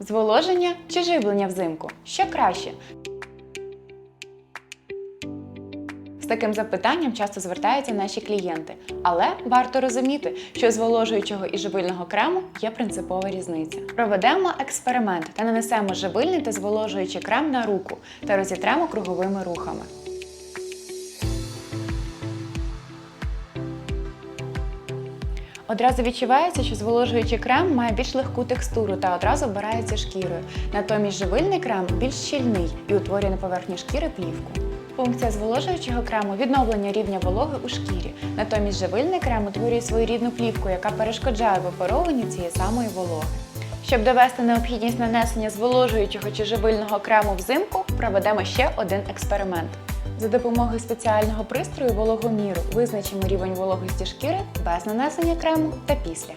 Зволоження чи живлення взимку? Що краще? З таким запитанням часто звертаються наші клієнти, але варто розуміти, що зволожуючого і живильного крему є принципова різниця. Проведемо експеримент та нанесемо живильний та зволожуючий крем на руку та розітремо круговими рухами. Одразу відчувається, що зволожуючий крем має більш легку текстуру та одразу вбирається шкірою. Натомість живильний крем більш щільний і утворює на поверхні шкіри плівку. Функція зволожуючого крему відновлення рівня вологи у шкірі. Натомість живильний крем утворює своєрідну плівку, яка перешкоджає випаровуванню цієї самої вологи. Щоб довести необхідність нанесення зволожуючого чи живильного крему взимку, проведемо ще один експеримент. За допомогою спеціального пристрою вологоміру визначимо рівень вологості шкіри без нанесення крему та після.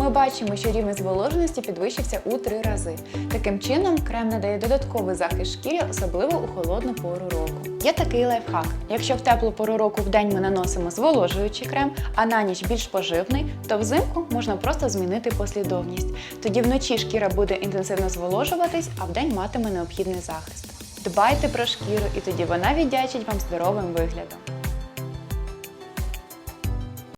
Ми бачимо, що рівень зволоженості підвищився у три рази. Таким чином, крем надає додатковий захист шкірі, особливо у холодну пору року. Є такий лайфхак: якщо в теплу пору року в день ми наносимо зволожуючий крем, а на ніч більш поживний, то взимку можна просто змінити послідовність. Тоді вночі шкіра буде інтенсивно зволожуватись, а вдень матиме необхідний захист. Дбайте про шкіру, і тоді вона віддячить вам здоровим виглядом.